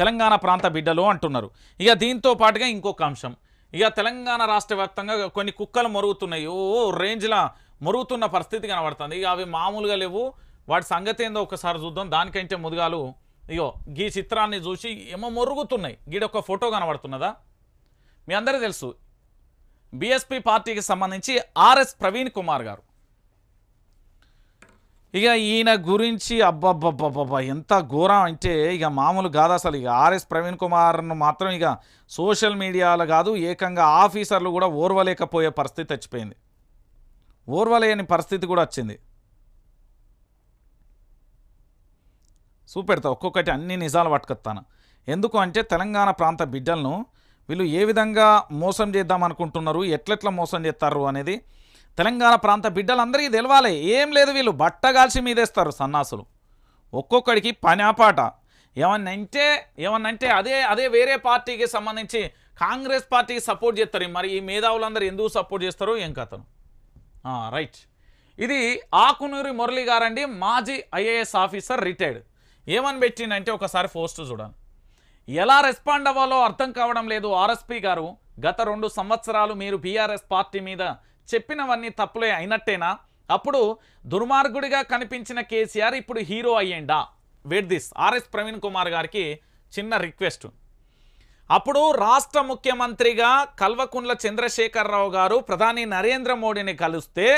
తెలంగాణ ప్రాంత బిడ్డలు అంటున్నారు. ఇక దీంతో పాటుగా ఇంకొక అంశం. ఇక తెలంగాణ రాష్ట్ర వ్యాప్తంగా కొన్ని కుక్కలు మరుగుతున్నాయి. ఓ రేంజ్లా మరుగుతున్న పరిస్థితి కనబడుతుంది. ఇక అవి మామూలుగా లేవు. వాటి సంగతి ఏందో ఒకసారి చూద్దాం. దానికంటే ముదుగాలు ఇగో ఈ చిత్రాన్ని చూసి ఏమో మొరుగుతున్నాయి. గీడొక ఫోటో కనబడుతున్నదా? మీ అందరికీ తెలుసు. బీఎస్పీ పార్టీకి సంబంధించి ఆర్ఎస్ ప్రవీణ్ కుమార్ గారు. ఇక ఈయన గురించి అబ్బబ్బబ్బబ్బబ్బా ఎంత ఘోరం అంటే ఇక మామూలు కాదు అసలు. ఇక ఆర్ఎస్ ప్రవీణ్ కుమార్ను మాత్రం ఇక సోషల్ మీడియాలో కాదు ఏకంగా ఆఫీసర్లు కూడా ఓర్వలేకపోయే పరిస్థితి వచ్చిపోయింది ఓర్వలేని పరిస్థితి కూడా వచ్చింది. చూపెడతా ఒక్కొక్కటి అన్ని నిజాలు పట్టుకొస్తాను. ఎందుకు అంటే తెలంగాణ ప్రాంత బిడ్డలను వీళ్ళు ఏ విధంగా మోసం చేద్దాం అనుకుంటున్నారు ఎట్లెట్లా మోసం చేస్తారు అనేది తెలంగాణ ప్రాంత బిడ్డలందరికీ తెలవాలి. ఏం లేదు వీళ్ళు బట్టగాల్చి మీదేస్తారు సన్నాసులు. ఒక్కొక్కడికి పనాపాట ఏమన్నంటే ఏమన్నంటే అదే అదే వేరే పార్టీకి సంబంధించి కాంగ్రెస్ పార్టీకి సపోర్ట్ చేస్తారు. మరి ఈ మేధావులందరూ ఎందుకు సపోర్ట్ చేస్తారో ఏం కథను రైట్. ఇది ఆకునూరి మురళి గారండి మాజీ ఐఏఎస్ ఆఫీసర్ రిటైర్డ్. ఏమని పెట్టిందంటే ఒకసారి పోస్ట్ చూడండి ఎలా రెస్పాండ్ అవ్వాలో అర్థం కావడం లేదు ఆర్ఎస్పీ గారు. గత రెండు సంవత్సరాలు మీరు బీఆర్ఎస్ పార్టీ మీద చెప్పినవన్నీ తప్పులే అయినట్టేనా? అప్పుడు దుర్మార్గుడిగా కనిపించిన కేసీఆర్ ఇప్పుడు హీరో అయ్యిండా? వెట్ దిస్ ఆర్ఎస్ ప్రవీణ్ కుమార్ గారికి చిన్న రిక్వెస్ట్. అప్పుడు రాష్ట్ర ముఖ్యమంత్రిగా కల్వకుంట్ల చంద్రశేఖరరావు గారు ప్రధాని నరేంద్ర మోడీని కలిస్తే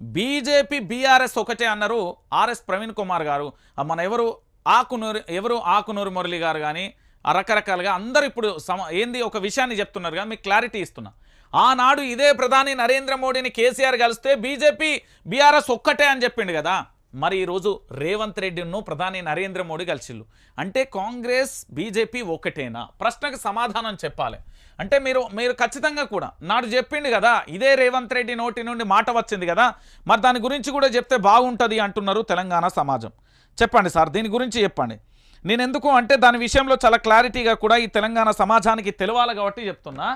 బీజేపీ బీఆర్ఎస్ ఒకటే అన్నారు ఆర్ఎస్ ప్రవీణ్ కుమార్ గారు. మన ఎవరు? ఆకునూరు ఎవరు? ఆకునూరు మురళి గారు కానీ రకరకాలుగా అందరూ ఇప్పుడు సమ ఏంది ఒక విషయాన్ని చెప్తున్నారు కానీ మీకు క్లారిటీ ఇస్తున్నా. ఆనాడు ఇదే ప్రధాని నరేంద్ర మోడీని కేసీఆర్ కలిస్తే బీజేపీ బీఆర్ఎస్ ఒక్కటే అని చెప్పిండు కదా. మరి ఈరోజు రేవంత్ రెడ్డిను ప్రధాని నరేంద్ర మోడీ కలిసిళ్ళు. అంటే కాంగ్రెస్ బీజేపీ ఒకటేనా ప్రశ్నకు సమాధానం చెప్పాలి. అంటే మీరు మీరు ఖచ్చితంగా కూడా నాడు చెప్పిండు కదా ఇదే రేవంత్ రెడ్డి నోటి నుండి మాట వచ్చింది కదా మరి దాని గురించి కూడా చెప్తే బాగుంటుంది అంటున్నారు తెలంగాణ సమాజం. చెప్పండి సార్ దీని గురించి చెప్పండి. నేను ఎందుకు అంటే దాని విషయంలో చాలా క్లారిటీగా కూడా ఈ తెలంగాణ సమాజానికి తెలవాలి కాబట్టి చెప్తున్నా.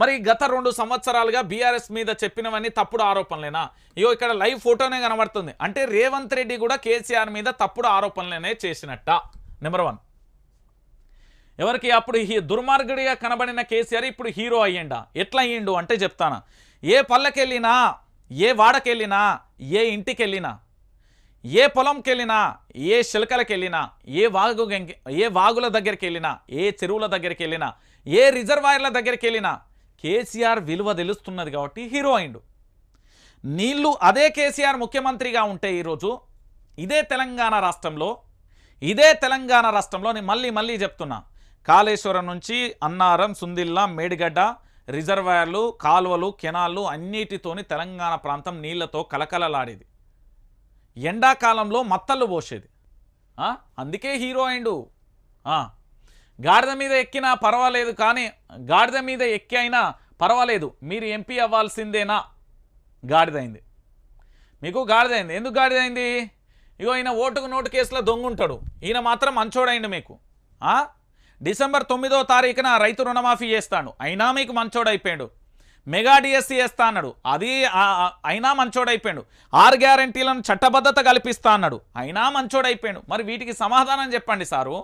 మరి గత రెండు సంవత్సరాలుగా బీఆర్ఎస్ మీద చెప్పినవన్నీ తప్పుడు ఆరోపణలేనా? ఇగో ఇక్కడ లైవ్ ఫోటోనే కనబడుతుంది. అంటే రేవంత్ రెడ్డి కూడా కేసీఆర్ మీద తప్పుడు ఆరోపణలనే చేసినట్ట. నెంబర్ వన్ ఎవరికి అప్పుడు దుర్మార్గుడిగా కనబడిన కేసీఆర్ ఇప్పుడు హీరో అయ్యిండా? ఎట్లా అయ్యిండు అంటే చెప్తాను. ఏ పల్లెకెళ్ళినా ఏ వాడకెళ్ళినా ఏ ఇంటికెళ్ళినా ఏ పొలంకి వెళ్ళినా ఏ శిలకలకి వెళ్ళినా ఏ వాగు ఏ వాగుల దగ్గరికి వెళ్ళినా ఏ చెరువుల దగ్గరికి వెళ్ళినా ఏ రిజర్వాయర్ల దగ్గరికి వెళ్ళినా కేసీఆర్ విలువ తెలుస్తున్నది కాబట్టి హీరో అయిండు. నీళ్ళు అదే కేసీఆర్ ముఖ్యమంత్రిగా ఉంటే ఈరోజు ఇదే తెలంగాణ రాష్ట్రంలో ఇదే తెలంగాణ రాష్ట్రంలో నేను మళ్ళీ మళ్ళీ చెప్తున్నా. కాళేశ్వరం నుంచి అన్నారం సుందిల్లా మేడిగడ్డ రిజర్వాయర్లు కాలువలు కెనాళ్ళు అన్నిటితోని తెలంగాణ ప్రాంతం నీళ్ళతో కలకలలాడేది. ఎండాకాలంలో మత్తళ్ళు పోసేది. అందుకే హీరో అయిండు. గాడిద మీద ఎక్కినా పర్వాలేదు కానీ గాడిద మీద ఎక్కి అయినా పర్వాలేదు. మీరు ఎంపీ అవ్వాల్సిందేనా? గాడిదైంది. మీకు గాడిదైంది. ఎందుకు గాడిదైంది? ఇగో ఈయన ఓటుకు నోటు కేసులో దొంగుంటాడు. ఈయన మాత్రం మంచోడైండు మీకు. డిసెంబర్ తొమ్మిదో తారీఖున రైతు రుణమాఫీ చేస్తాడు. అయినా మీకు మంచోడైపోయాడు. మెగా డిఎస్సీ వేస్తా అన్నాడు. అది అయినా మంచోడైపోయాడు. ఆరు గ్యారంటీలను చట్టబద్ధత కల్పిస్తా అన్నాడు. అయినా మంచోడైపోయాడు. మరి వీటికి సమాధానం చెప్పండి సారు.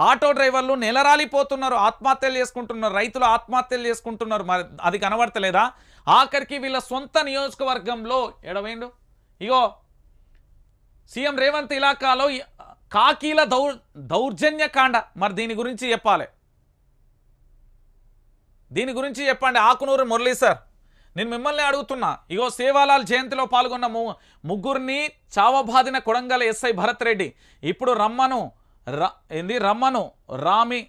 ఆటో డ్రైవర్లు నెలరాలిపోతున్నారు ఆత్మహత్యలు చేసుకుంటున్నారు రైతులు ఆత్మహత్యలు చేసుకుంటున్నారు. మరి అది కనబడతలేదా? ఆఖరికి వీళ్ళ సొంత నియోజకవర్గంలో ఎడవేండు? ఇగో సీఎం రేవంత్ ఇలాకాలో కాకీల దౌ దౌర్జన్యకాండ. మరి దీని గురించి చెప్పాలి. దీని గురించి చెప్పండి. ఆకునూరు మురళీ సార్. నేను మిమ్మల్ని అడుగుతున్నా. ఇగో సేవాలాల్ జయంతిలో పాల్గొన్న ము ముగ్గురిని చావబాదిన కొడంగల్ ఎస్ఐ భరత్ రెడ్డి ఇప్పుడు రమ్మను. ర ఏంది? రమ్మను. రామి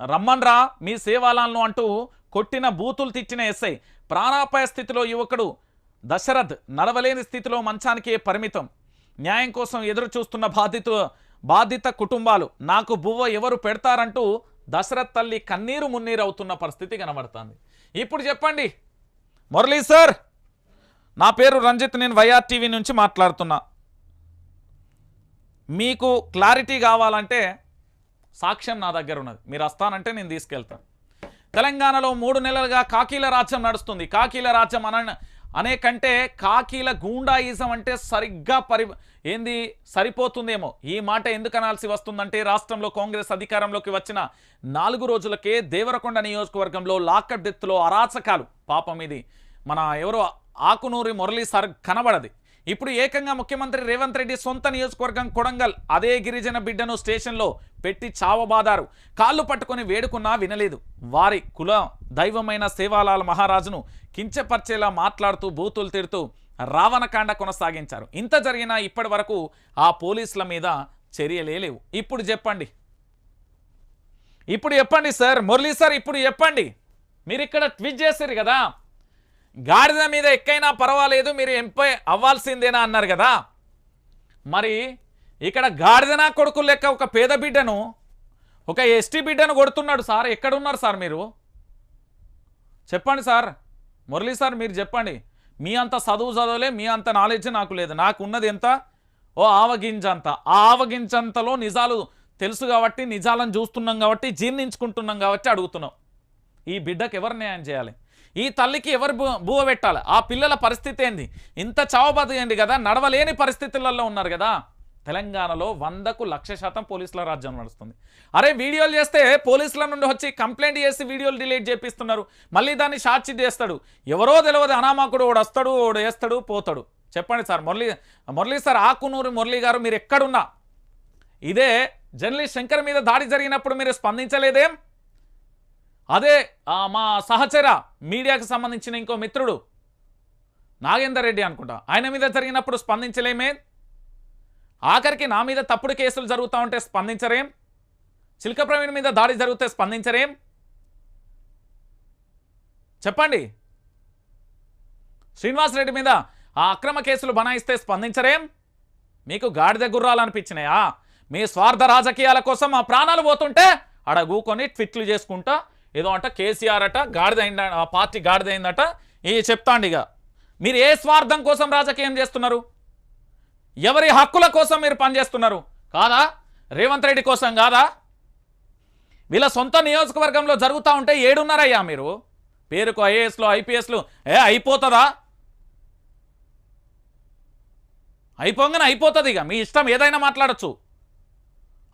రమ్మన్రా మీ సేవాలను అంటూ కొట్టిన బూతులు తిట్టిన ఎస్ఐ ప్రాణాపాయ స్థితిలో యువకుడు దశరథ్ నడవలేని స్థితిలో మంచానికే పరిమితం. న్యాయం కోసం ఎదురు చూస్తున్న బాధిత బాధిత కుటుంబాలు నాకు బువ్వ ఎవరు పెడతారంటూ దశరథ్ తల్లి కన్నీరు మున్నీరు అవుతున్న పరిస్థితి కనబడుతుంది. ఇప్పుడు చెప్పండి. మురళీ సార్ నా పేరు రంజిత్ నేను వైఆర్ టీవీ నుంచి మాట్లాడుతున్నా. మీకు క్లారిటీ కావాలంటే సాక్ష్యం నా దగ్గర ఉన్నది. మీరు వస్తానంటే నేను తీసుకెళ్తాను తెలంగాణలో మూడు నెలలుగా కాకీల రాజ్యం నడుస్తుంది. కాకీల రాజ్యం అన అనే కంటే కాకీల గూండాయిజం అంటే సరిగ్గా పరి ఏంది? సరిపోతుందేమో. ఈ మాట ఎందుకు అనాల్సి వస్తుందంటే రాష్ట్రంలో కాంగ్రెస్ అధికారంలోకి వచ్చిన నాలుగు రోజులకే దేవరకొండ నియోజకవర్గంలో లాకర్ డెత్లో అరాచకాలు. పాపం ఇది. మన ఎవరో ఆకునూరి మురళీ సార్ కనబడది. ఇప్పుడు ఏకంగా ముఖ్యమంత్రి రేవంత్ రెడ్డి సొంత నియోజకవర్గం కొడంగల్. అదే గిరిజన బిడ్డను స్టేషన్లో పెట్టి చావబాదారు. కాళ్ళు పట్టుకొని వేడుకున్నా వినలేదు. వారి కుల దైవమైన సేవాలాల్ మహారాజును కించపరిచేలా మాట్లాడుతూ బూతులు తిడుతూ రావణకాండ కొనసాగించారు. ఇంత జరిగినా ఇప్పటి వరకు ఆ పోలీసుల మీద చర్యలే లేవు. ఇప్పుడు చెప్పండి. ఇప్పుడు చెప్పండి సార్. మురళీ సార్ ఇప్పుడు చెప్పండి. మీరు ఇక్కడ ట్వీట్ చేశారు కదా. గాడిద మీద ఎక్కైనా పర్వాలేదు మీరు ఎంపై అవ్వాల్సిందేనా అన్నారు కదా. మరి ఇక్కడ గాడిదనా కొడుకు లెక్క ఒక పేద బిడ్డను ఒక ఎస్టీ బిడ్డను కొడుతున్నాడు సార్. ఎక్కడున్నారు సార్ మీరు? చెప్పండి సార్. మురళీ సార్ మీరు చెప్పండి. మీ అంత చదువు చదవలే మీ అంత నాలెడ్జ్ నాకు లేదు. నాకు ఉన్నది ఎంత? ఓ ఆవగింజంత. ఆ ఆవగింజంతలో నిజాలు తెలుసు కాబట్టి నిజాలను చూస్తున్నాం కాబట్టి జీర్ణించుకుంటున్నాం కాబట్టి అడుగుతున్నాం. ఈ బిడ్డకు ఎవరు న్యాయం చేయాలి? ఈ తల్లికి ఎవరు బు బువ పెట్టాలి? ఆ పిల్లల పరిస్థితి ఏంది? ఇంత చావబదియండి కదా? నడవలేని పరిస్థితులలో ఉన్నారు కదా? తెలంగాణలో వందకు లక్ష శాతం పోలీసుల రాజ్యం నడుస్తుంది. అరే వీడియోలు చేస్తే పోలీసుల నుండి వచ్చి కంప్లైంట్ చేసి వీడియోలు డిలీట్ చేపిస్తున్నారు. మళ్ళీ దాన్ని షార్ట్ చేస్తాడు. ఎవరో తెలియదు అనామకుడు వాడు వస్తాడు వాడు వేస్తాడు పోతాడు. చెప్పండి సార్ మురళీ మురళీ సార్ ఆకునూరు మురళీ గారు మీరు ఎక్కడున్నా? ఇదే జర్నలిస్ట్ శంకర్ మీద దాడి జరిగినప్పుడు మీరు స్పందించలేదేం? అదే మా సహచర మీడియాకి సంబంధించిన ఇంకో మిత్రుడు నాగేందర్ రెడ్డి అనుకుంటా. ఆయన మీద జరిగినప్పుడు స్పందించలేమే. ఆఖరికి నా మీద తప్పుడు కేసులు జరుగుతూ ఉంటే స్పందించరేం? చిలక ప్రవీణ్ మీద దాడి జరిగితే స్పందించరేం? చెప్పండి. శ్రీనివాస్ రెడ్డి మీద ఆ అక్రమ కేసులు బనాయిస్తే స్పందించరేం? మీకు గాడిద గుర్రాలు అనిపించినాయా మీ స్వార్థ రాజకీయాల కోసం ఆ ప్రాణాలు పోతుంటే ఆడ ట్విట్లు చేసుకుంటా ఏదో అంట కేసీఆర్ అట గాడిదైంద ఆ పార్టీ గాడిదైందట ఈ చెప్తాండి ఇక మీరు ఏ స్వార్థం కోసం రాజకీయం చేస్తున్నారు? ఎవరి హక్కుల కోసం మీరు పనిచేస్తున్నారు? కాదా? రేవంత్ రెడ్డి కోసం కాదా? వీళ్ళ సొంత నియోజకవర్గంలో జరుగుతూ ఉంటే ఏడున్నారయ్యా మీరు? పేరుకు ఐఏఎస్లు ఐపీఎస్లు ఏ అయిపోతుందా? అయిపోగానే అయిపోతుంది ఇక మీ ఇష్టం ఏదైనా మాట్లాడచ్చు.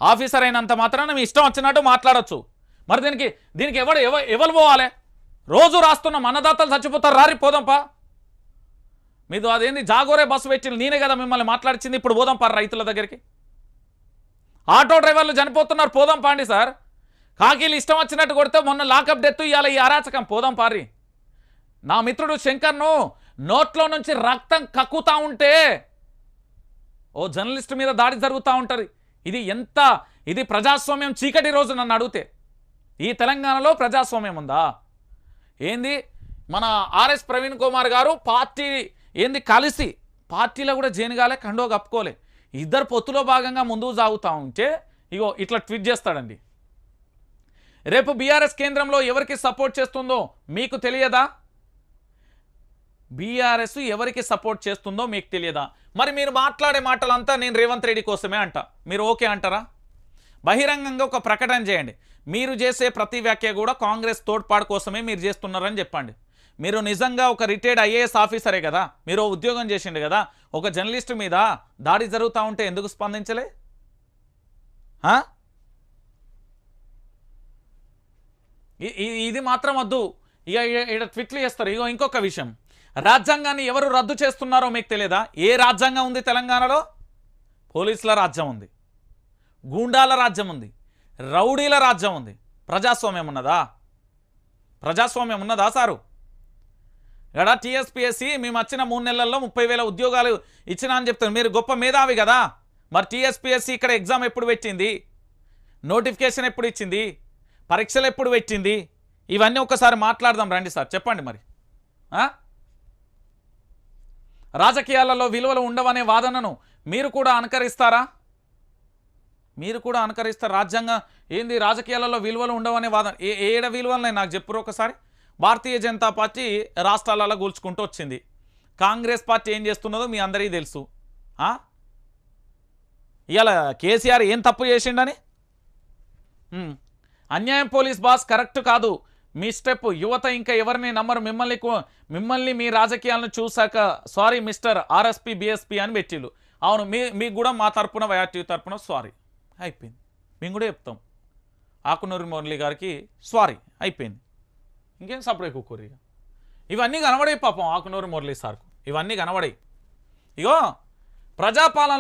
ఆఫీసర్ అయినంత మాత్రాన మీ ఇష్టం వచ్చినట్టు మాట్లాడచ్చు. మరి దీనికి దీనికి ఎవడు ఎవ ఎవరు పోవాలి? రోజు రాస్తున్న మన్నదాతలు చచ్చిపోతారు రారి పోదాంపా. మీతో అదేంది జాగోరే బస్సు పెట్టి నేనే కదా మిమ్మల్ని మాట్లాడిచింది ఇప్పుడు పోదాం రైతుల దగ్గరికి. ఆటో డ్రైవర్లు చనిపోతున్నారు పోదాం పాండి సార్. కాకీలు ఇష్టం వచ్చినట్టు కొడితే మొన్న లాకప్ డెత్ ఇవాళ ఈ అరాచకం పోదాం పారి నా మిత్రుడు శంకర్ను నోట్లో నుంచి రక్తం కక్కుతా ఉంటే ఓ జర్నలిస్ట్ మీద దాడి జరుగుతూ ఉంటుంది. ఇది ఎంత ఇది ప్రజాస్వామ్యం చీకటి రోజు నన్ను అడిగితే. ఈ తెలంగాణలో ప్రజాస్వామ్యం ఉందా? ఏంది? మన ఆర్ఎస్ ప్రవీణ్ కుమార్ గారు పార్టీ ఏంది కలిసి పార్టీలో కూడా జేనుగాలే కండో కప్పుకోలే. ఇద్దరు పొత్తులో భాగంగా ముందుకు సాగుతూ ఉంటే ఇగో ఇట్లా ట్వీట్ చేస్తాడండి. రేపు బీఆర్ఎస్ కేంద్రంలో ఎవరికి సపోర్ట్ చేస్తుందో మీకు తెలియదా? బీఆర్ఎస్ ఎవరికి సపోర్ట్ చేస్తుందో మీకు తెలియదా? మరి మీరు మాట్లాడే మాటలంతా నేను రేవంత్ రెడ్డి కోసమే అంట. మీరు ఓకే అంటారా? బహిరంగంగా ఒక ప్రకటన చేయండి. మీరు చేసే ప్రతి వ్యాఖ్య కూడా కాంగ్రెస్ తోడ్పాటు కోసమే మీరు చేస్తున్నారని చెప్పండి. మీరు నిజంగా ఒక రిటైర్డ్ ఐఏఎస్ ఆఫీసరే కదా? మీరు ఉద్యోగం చేసిండు కదా? ఒక జర్నలిస్ట్ మీద దాడి జరుగుతూ ఉంటే ఎందుకు స్పందించలే? ఇది మాత్రం వద్దు. ఇక ఇక్కడ ట్విట్లు చేస్తారు. ఇగో ఇంకొక విషయం. రాజ్యాంగాన్ని ఎవరు రద్దు చేస్తున్నారో మీకు తెలియదా ఏ రాజ్యాంగం ఉంది తెలంగాణలో? పోలీసుల రాజ్యం ఉంది. గూండాల రాజ్యం ఉంది. రౌడీల రాజ్యం ఉంది. ప్రజాస్వామ్యం ఉన్నదా? ప్రజాస్వామ్యం ఉన్నదా సారు? ఇక్కడ టీఎస్పీఎస్సీ మేము వచ్చిన మూడు నెలల్లో ముప్పై వేల ఉద్యోగాలు ఇచ్చినా అని చెప్తారు మీరు గొప్ప మేధావి కదా. మరి టీఎస్పీఎస్సీ ఇక్కడ ఎగ్జామ్ ఎప్పుడు పెట్టింది? నోటిఫికేషన్ ఎప్పుడు ఇచ్చింది? పరీక్షలు ఎప్పుడు పెట్టింది? ఇవన్నీ ఒకసారి మాట్లాడదాం రండి సార్. చెప్పండి మరి. రాజకీయాలలో విలువలు ఉండవనే వాదనను మీరు కూడా అనుకరిస్తారా? మీరు కూడా అనుకరిస్తారు రాజ్యాంగం ఏంది రాజకీయాలలో విలువలు ఉండవనే వాదన. ఏ ఏడ విలువలనే నాకు చెప్పురు ఒకసారి. భారతీయ జనతా పార్టీ రాష్ట్రాలలో గోల్చుకుంటూ వచ్చింది. కాంగ్రెస్ పార్టీ ఏం చేస్తున్నదో మీ అందరికీ తెలుసు. ఇవాళ కేసీఆర్ ఏం తప్పు చేసిండని? అన్యాయం పోలీస్ బాస్ కరెక్ట్ కాదు. మీ స్టెప్ యువత ఇంకా ఎవరిని నమ్మరు? మిమ్మల్ని మిమ్మల్ని మీ రాజకీయాలను చూశాక సారీ మిస్టర్ ఆర్ఎస్పీ బీఎస్పీ అని పెట్టిళ్ళు. అవును మీ మీకు కూడా మా తరపున వైఆర్టీ తరపున సారీ. అయిపోయింది. మేము కూడా చెప్తాం. ఆకునూరి మురళి గారికి సారీ అయిపోయింది. ఇంకేం సపరేట్ కుక్కూరి ఇవన్నీ కనబడాయి పాపం ఆకునూరి మురళి సార్కు. ఇవన్నీ కనబడాయి ఇగో ప్రజాపాలనలో